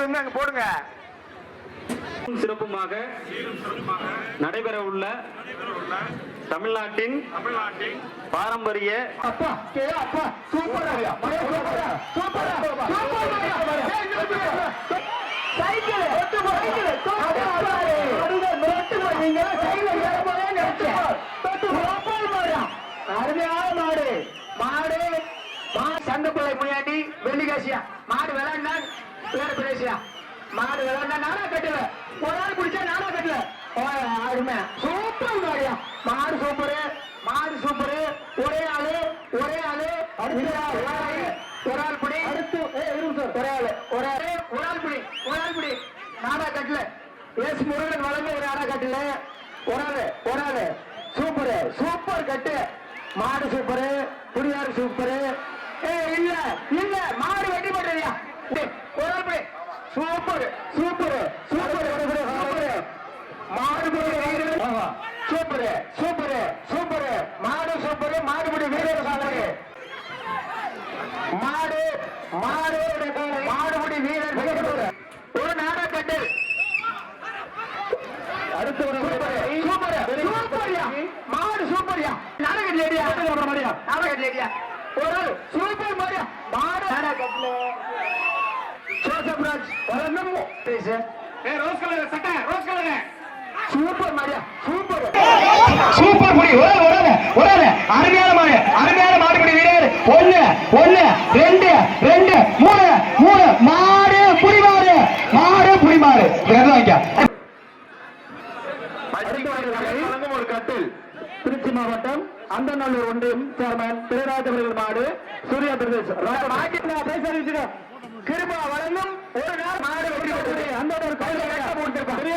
போடுங்க. சிறப்புமாக நடைபெற உள்ள தமிழ்நாட்டின் பாரம்பரிய அப்பா கே அப்பா சூப்பரா சூப்பரா சூப்பரா சைக்கிள். சைக்கிள். நீங்க சைக்கிள். ஏறும்போதே நினைச்சேன் அருமையான மாடு. மாடு. மாடு சந்தப்பிள்ளை முன்னாடி வெள்ளிகாசியா மாடு விளையாண்டா வேற பிரேசியா மாடு விளையாண்டா நானா கட்டல ஒரு ஆள் குடிச்சா நானா கட்டல அருமை. சூப்பர் மாடியா மாடு சூப்பரு மாடு சூப்பரு. ஒரே ஆளு ஒரே ஆளு. ஒரு ஆளு ஒரு ஆள் பிடி. அடுத்து ஒரே ஆளு ஒரு ஆளு ஒரு ஆள் பிடி ஒரு ஆள் பிடி. நானா கட்டல. எஸ் முருகன் வளர்ந்து ஒரு ஆளா கட்டல. ஒரு ஆளு ஒரு ஆளு. சூப்பரு சூப்பர் கட்டு. மாடு சூப்பரு புடியாரு சூப்பரு. ஏ இல்ல இல்ல மாடு வெட்டி போட்டறியா ஒரு ஆள் பிடி சூப்பர் சூப்பர் சூப்பர் சூப்பர் மாடு வீரர் சூப்பர் சூப்பர் சூப்பர் மாடு சூப்பர் மாடுபுடி வீரர் சாதனை மாடு மாடு மாடுபிடி வீரர் வீரர். ஒரு நாடகட்டு அடுத்து ஒரு சூப்பர் சூப்பரியா மாடு சூப்பரியா நாடக லேடியா மாடியா நாடக லேடியா ஒரு சூப்பர் மாடியா மாடு நாடகத்துல ராஜ் வளர்ந்தம் பேசு ஏ ரோஸ் கலர் சட்டை ரோஸ் கலர் சூப்பர் மாடியா சூப்பர் சூப்பர் புடி ஒரு ஒரு ஒரு அருமையான மாடு அருமையான மாடுபிடி வீரர். ஒண்ணு ஒண்ணு ரெண்டு ரெண்டு மூணு மூணு. மாடு புடி மாடு மாடு புடி மாடு விரதம் வைக்க ஒரு கட்டில். திருச்சி மாவட்டம் அந்தநல்லூர் ஒன்றியம் சேர்மன் திரைராஜ அவர்கள் மாடு சூர்யா பிரதேஷ். கிருபா வழங்கும் ஒரு நாள் மாடு வெற்றி அந்த ஒரு கோயில் பெரிய